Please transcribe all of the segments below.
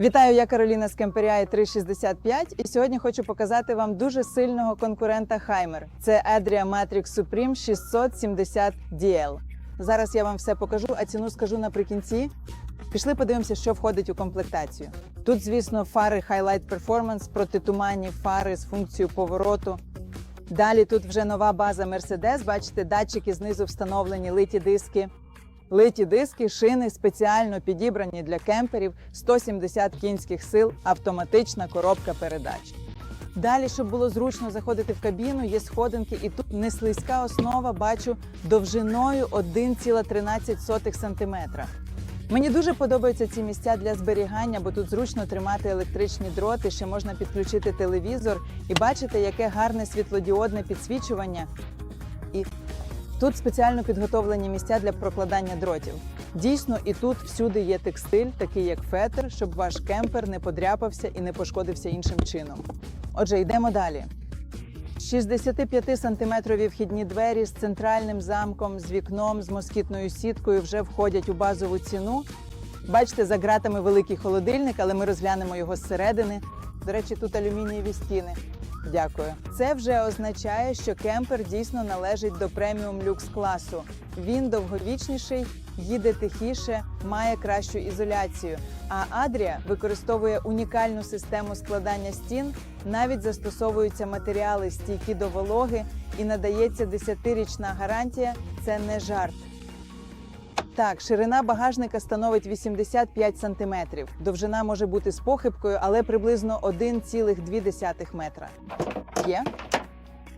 Вітаю, я Кароліна з Кемперіаї 365 і сьогодні хочу показати вам дуже сильного конкурента Хаймер. Це Adria Matrix Supreme 670 DL. Зараз я вам все покажу, а ціну скажу наприкінці. Пішли подивимося, що входить у комплектацію. Тут, звісно, фари Highlight Performance, протитуманні фари з функцією повороту. Далі тут вже нова база Mercedes. Бачите, датчики знизу встановлені, литі диски. Литі диски, шини спеціально підібрані для кемперів, 170 кінських сил, автоматична коробка передач. Далі, щоб було зручно заходити в кабіну, є сходинки, і тут не слизька основа, бачу довжиною 1,13 см. Мені дуже подобаються ці місця для зберігання, бо тут зручно тримати електричні дроти, ще можна підключити телевізор і бачите, яке гарне світлодіодне підсвічування. І Тут спеціально підготовлені місця для прокладання дротів. Дійсно, і тут всюди є текстиль, такий як фетр, щоб ваш кемпер не подряпався і не пошкодився іншим чином. Отже, йдемо далі. 65-сантиметрові вхідні двері з центральним замком, з вікном, з москітною сіткою вже входять у базову ціну. Бачите, за ґратами великий холодильник, але ми розглянемо його зсередини. До речі, тут алюмінієві стіни. Дякую. Це вже означає, що кемпер дійсно належить до преміум люкс класу. Він довговічніший, їде тихіше, має кращу ізоляцію. А Адрія використовує унікальну систему складання стін. Навіть застосовуються матеріали стійкі до вологи і надається 10-річна гарантія. Це не жарт. Так, ширина багажника становить 85 см. Довжина може бути з похибкою, але приблизно 1,2 метра. Є.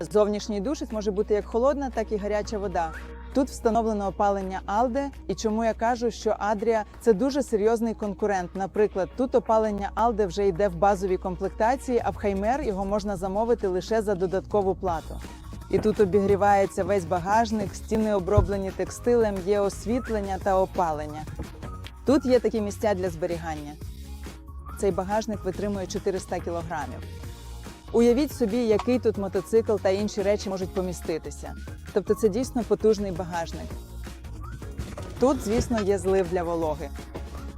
Зовнішній душець може бути як холодна, так і гаряча вода. Тут встановлено опалення Алде, і чому я кажу, що Адрія це дуже серйозний конкурент. Наприклад, тут опалення Алде вже йде в базовій комплектації, а в Хаймер його можна замовити лише за додаткову плату. І тут обігрівається весь багажник, стіни оброблені текстилем, є освітлення та опалення. Тут є такі місця для зберігання. Цей багажник витримує 400 кілограмів. Уявіть собі, який тут мотоцикл та інші речі можуть поміститися. Тобто це дійсно потужний багажник. Тут, звісно, є злив для вологи.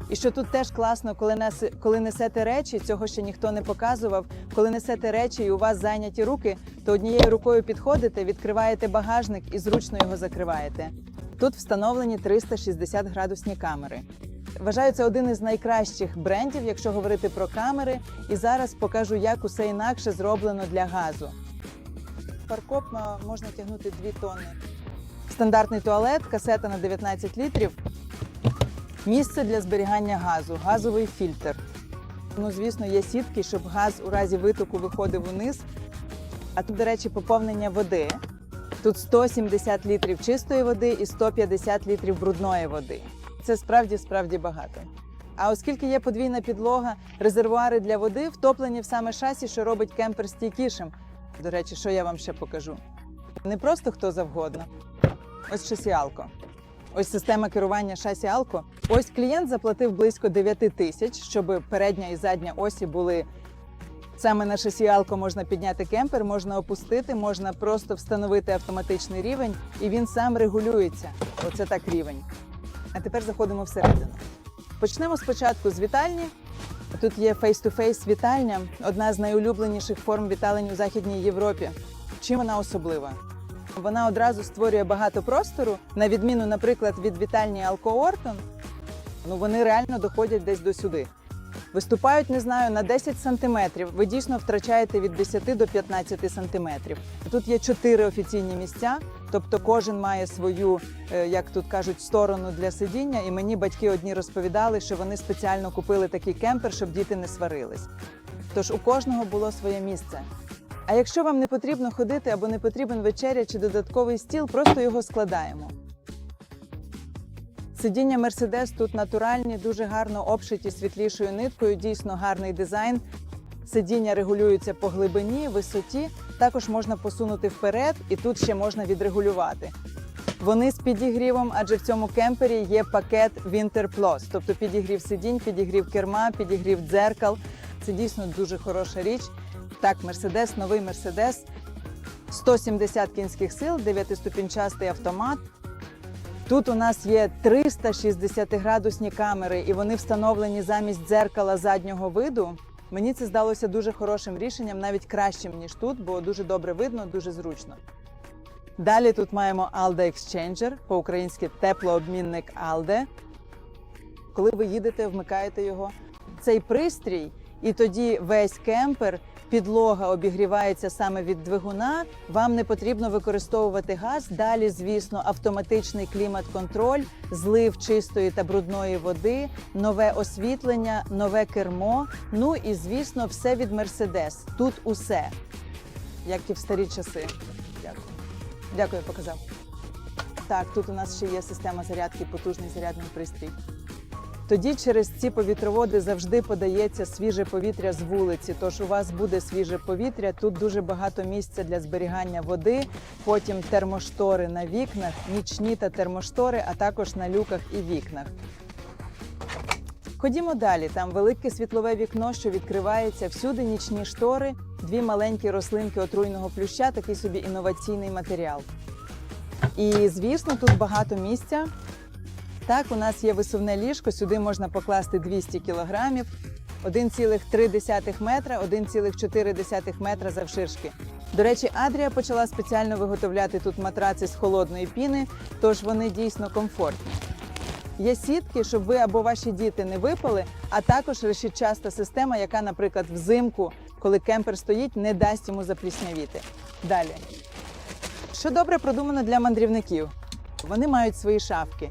І що тут теж класно, коли несе, коли несете речі, цього ще ніхто не показував. Коли несете речі і у вас зайняті руки, то однією рукою підходите, відкриваєте багажник і зручно його закриваєте. Тут встановлені 360 градусні камери. Вважаю, це один із найкращих брендів, якщо говорити про камери. І зараз покажу, як усе інакше зроблено для газу. Паркоп можна тягнути 2 тонни. Стандартний туалет, касета на 19 літрів. Місце для зберігання газу, газовий фільтр. Ну, звісно, є сітки, щоб газ у разі витоку виходив униз. А тут, до речі, поповнення води. Тут 170 літрів чистої води і 150 літрів брудної води. Це справді справді багато. А оскільки є подвійна підлога, резервуари для води втоплені в саме шасі, що робить кемпер стійкішим. До речі, що я вам ще покажу? Не просто хто завгодно. Ось шасі Алко. Ось система керування шасі Алко. Ось клієнт заплатив близько 9 тисяч, щоб передня і задня осі були. Саме на шасі Алко можна підняти кемпер, можна опустити, можна просто встановити автоматичний рівень, і він сам регулюється. Оце так рівень. А тепер заходимо всередину. Почнемо спочатку з вітальні. Тут є face-to-face вітальня, одна з найулюбленіших форм віталень у Західній Європі. Чим вона особлива? Вона одразу створює багато простору, на відміну, наприклад, від вітальні Алко Ортон. Ну вони реально доходять десь до сюди. Виступають, не знаю, на 10 сантиметрів. Ви дійсно втрачаєте від 10 до 15 сантиметрів. Тут є чотири офіційні місця, тобто кожен має свою, е, як тут кажуть, сторону для сидіння. І мені батьки одні розповідали, що вони спеціально купили такий кемпер, щоб діти не сварились. Тож у кожного було своє місце. А якщо вам не потрібно ходити або не потрібен вечеря чи додатковий стіл, просто його складаємо. Сидіння Mercedes тут натуральні, дуже гарно обшиті світлішою ниткою, дійсно гарний дизайн. Сидіння регулюються по глибині, висоті. Також можна посунути вперед, і тут ще можна відрегулювати. Вони з підігрівом, адже в цьому кемпері є пакет Winter Plus, тобто підігрів сидінь, підігрів керма, підігрів дзеркал. Це дійсно дуже хороша річ. Так, Mercedes, новий Mercedes, 170 кінських сил, 9-ступінчастий автомат. Тут у нас є 360-градусні камери, і вони встановлені замість дзеркала заднього виду. Мені це здалося дуже хорошим рішенням, навіть кращим ніж тут, бо дуже добре видно, дуже зручно. Далі тут маємо Alde Exchanger, по-українськи теплообмінник Alde. Коли ви їдете, вмикаєте його. Цей пристрій, і тоді весь кемпер, підлога обігрівається саме від двигуна. Вам не потрібно використовувати газ. Далі, звісно, автоматичний клімат-контроль, злив чистої та брудної води, нове освітлення, нове кермо. Ну і звісно, все від Мерседес. Тут усе, як і в старі часи. Дякую. Дякую, показав. Так, тут у нас ще є система зарядки, потужний зарядний пристрій. Тоді через ці повітроводи завжди подається свіже повітря з вулиці. Тож у вас буде свіже повітря. Тут дуже багато місця для зберігання води. Потім термоштори на вікнах, нічні та термоштори, а також на люках і вікнах. Ходімо далі. Там велике світлове вікно, що відкривається всюди нічні штори, дві маленькі рослинки отруйного плюща, такий собі інноваційний матеріал. І звісно, тут багато місця. Так, у нас є висувне ліжко, сюди можна покласти 200 кілограмів, 1,3 метра, 1,4 метра завширшки. До речі, Адрія почала спеціально виготовляти тут матраци з холодної піни, тож вони дійсно комфортні. Є сітки, щоб ви або ваші діти не випали, а також решітчаста система, яка, наприклад, взимку, коли кемпер стоїть, не дасть йому запліснявіти. Далі. Що добре продумано для мандрівників? Вони мають свої шафки.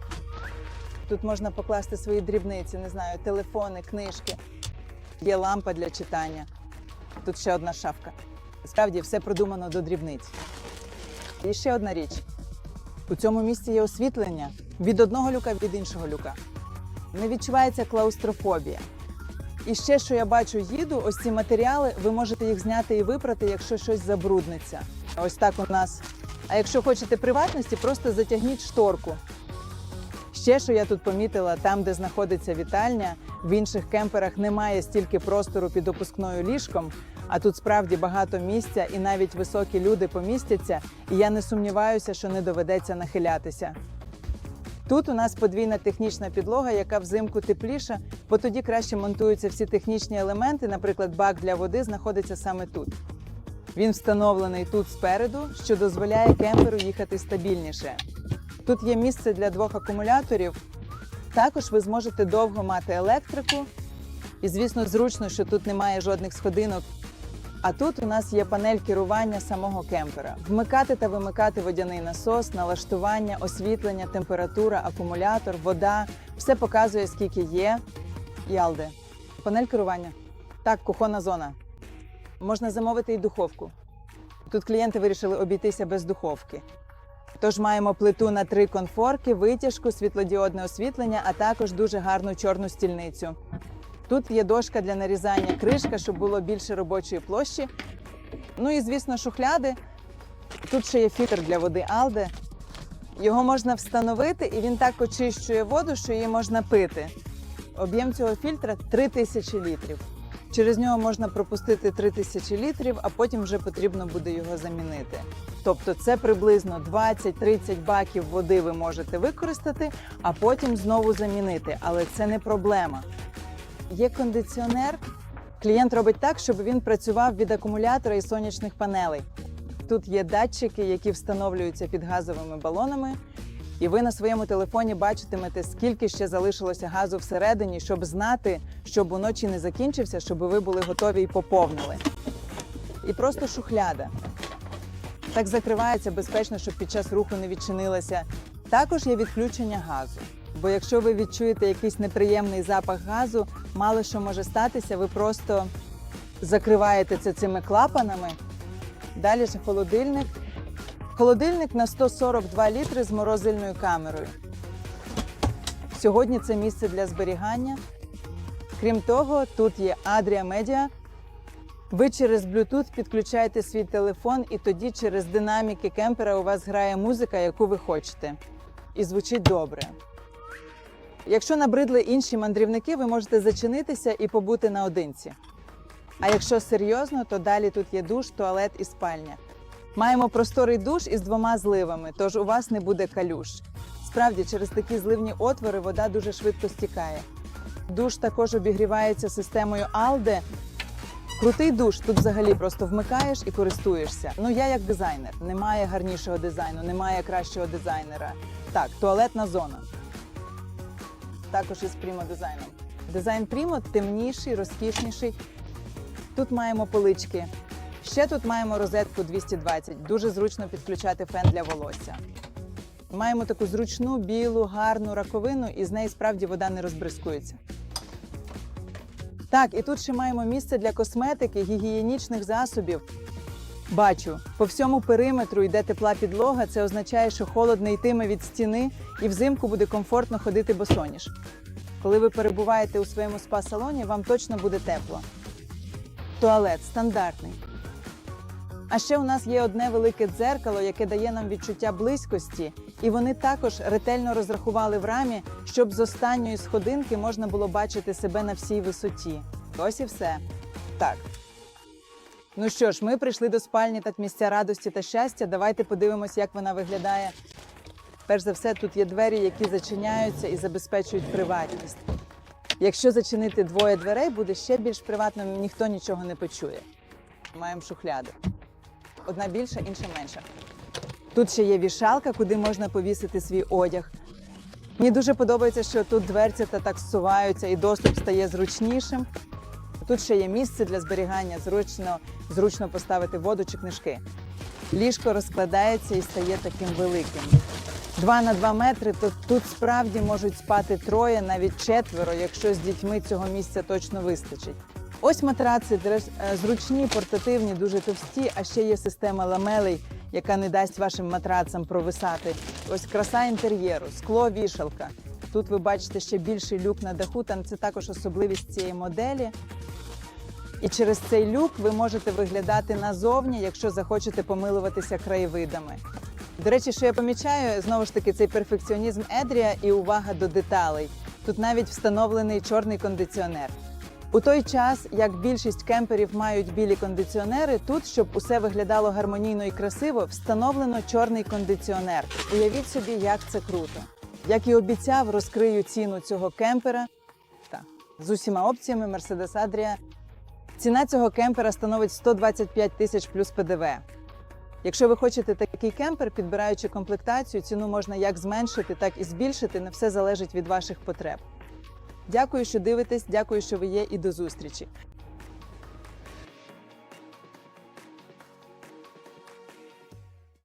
Тут можна покласти свої дрібниці, не знаю, телефони, книжки. Є лампа для читання. Тут ще одна шафка. Справді все продумано до дрібниць. І ще одна річ: у цьому місці є освітлення від одного люка від іншого люка. Не відчувається клаустрофобія. І ще, що я бачу, їду, ось ці матеріали, ви можете їх зняти і випрати, якщо щось забрудниться. Ось так у нас. А якщо хочете приватності, просто затягніть шторку. Ще що я тут помітила, там, де знаходиться вітальня, в інших кемперах немає стільки простору під опускною ліжком, а тут справді багато місця, і навіть високі люди помістяться. І я не сумніваюся, що не доведеться нахилятися. Тут у нас подвійна технічна підлога, яка взимку тепліша, бо тоді краще монтуються всі технічні елементи. Наприклад, бак для води знаходиться саме тут. Він встановлений тут спереду, що дозволяє кемперу їхати стабільніше. Тут є місце для двох акумуляторів. Також ви зможете довго мати електрику. І, звісно, зручно, що тут немає жодних сходинок. А тут у нас є панель керування самого кемпера. Вмикати та вимикати водяний насос, налаштування, освітлення, температура, акумулятор, вода. Все показує, скільки є. Ялде. Панель керування. Так, кухонна зона. Можна замовити і духовку. Тут клієнти вирішили обійтися без духовки. Тож маємо плиту на три конфорки, витяжку, світлодіодне освітлення, а також дуже гарну чорну стільницю. Тут є дошка для нарізання кришка, щоб було більше робочої площі. Ну і, звісно, шухляди. Тут ще є фільтр для води Алде. Його можна встановити, і він так очищує воду, що її можна пити. Об'єм цього фільтра 3000 літрів. Через нього можна пропустити 3000 літрів, а потім вже потрібно буде його замінити. Тобто це приблизно 20-30 баків води ви можете використати, а потім знову замінити. Але це не проблема. Є кондиціонер. Клієнт робить так, щоб він працював від акумулятора і сонячних панелей. Тут є датчики, які встановлюються під газовими балонами, і ви на своєму телефоні бачитимете, скільки ще залишилося газу всередині, щоб знати, щоб уночі не закінчився, щоб ви були готові і поповнили. І просто шухляда. Так закривається безпечно, щоб під час руху не відчинилася. Також є відключення газу. Бо якщо ви відчуєте якийсь неприємний запах газу, мало що може статися, ви просто закриваєте це цими клапанами. Далі ж холодильник. Холодильник на 142 літри з морозильною камерою. Сьогодні це місце для зберігання. Крім того, тут є Adria Media. Ви через Bluetooth підключаєте свій телефон, і тоді через динаміки кемпера у вас грає музика, яку ви хочете. І звучить добре. Якщо набридли інші мандрівники, ви можете зачинитися і побути наодинці. А якщо серйозно, то далі тут є душ, туалет і спальня. Маємо просторий душ із двома зливами, тож у вас не буде калюш. Справді, через такі зливні отвори вода дуже швидко стікає. Душ також обігрівається системою Алде. Крутий душ, тут взагалі просто вмикаєш і користуєшся. Ну я як дизайнер, немає гарнішого дизайну, немає кращого дизайнера. Так, туалетна зона. Також із Primo дизайном. Дизайн Primo темніший, розкішніший. Тут маємо полички. Ще тут маємо розетку 220. Дуже зручно підключати фен для волосся. Маємо таку зручну, білу, гарну раковину, і з неї справді вода не розбризкується. Так, і тут ще маємо місце для косметики, гігієнічних засобів. Бачу, по всьому периметру йде тепла підлога. Це означає, що холод не йтиме від стіни, і взимку буде комфортно ходити босоніж. Коли ви перебуваєте у своєму спа-салоні, вам точно буде тепло. Туалет стандартний. А ще у нас є одне велике дзеркало, яке дає нам відчуття близькості, і вони також ретельно розрахували в рамі, щоб з останньої сходинки можна було бачити себе на всій висоті. Ось і все. Так. Ну що ж, ми прийшли до спальні та місця радості та щастя. Давайте подивимось, як вона виглядає. Перш за все, тут є двері, які зачиняються і забезпечують приватність. Якщо зачинити двоє дверей, буде ще більш приватно, ніхто нічого не почує. Маємо шухляди. Одна більша, інша менша. Тут ще є вішалка, куди можна повісити свій одяг. Мені дуже подобається, що тут дверця та так зсуваються і доступ стає зручнішим. Тут ще є місце для зберігання, зручно, зручно поставити воду чи книжки. Ліжко розкладається і стає таким великим. Два на два метри, то тут справді можуть спати троє, навіть четверо, якщо з дітьми цього місця точно вистачить. Ось матраци е, зручні, портативні, дуже товсті, а ще є система ламелей, яка не дасть вашим матрацам провисати. Ось краса інтер'єру, скло, вішалка. Тут ви бачите ще більший люк на даху, там це також особливість цієї моделі. І через цей люк ви можете виглядати назовні, якщо захочете помилуватися краєвидами. До речі, що я помічаю, знову ж таки, цей перфекціонізм Едрія і увага до деталей. Тут навіть встановлений чорний кондиціонер. У той час, як більшість кемперів мають білі кондиціонери, тут, щоб усе виглядало гармонійно і красиво, встановлено чорний кондиціонер. Уявіть собі, як це круто. Як і обіцяв, розкрию ціну цього кемпера. Так, з усіма опціями Mercedes Adria. Ціна цього кемпера становить 125 тисяч плюс ПДВ. Якщо ви хочете такий кемпер, підбираючи комплектацію, ціну можна як зменшити, так і збільшити. Не все залежить від ваших потреб. Дякую, що дивитесь, дякую, що ви є, і до зустрічі.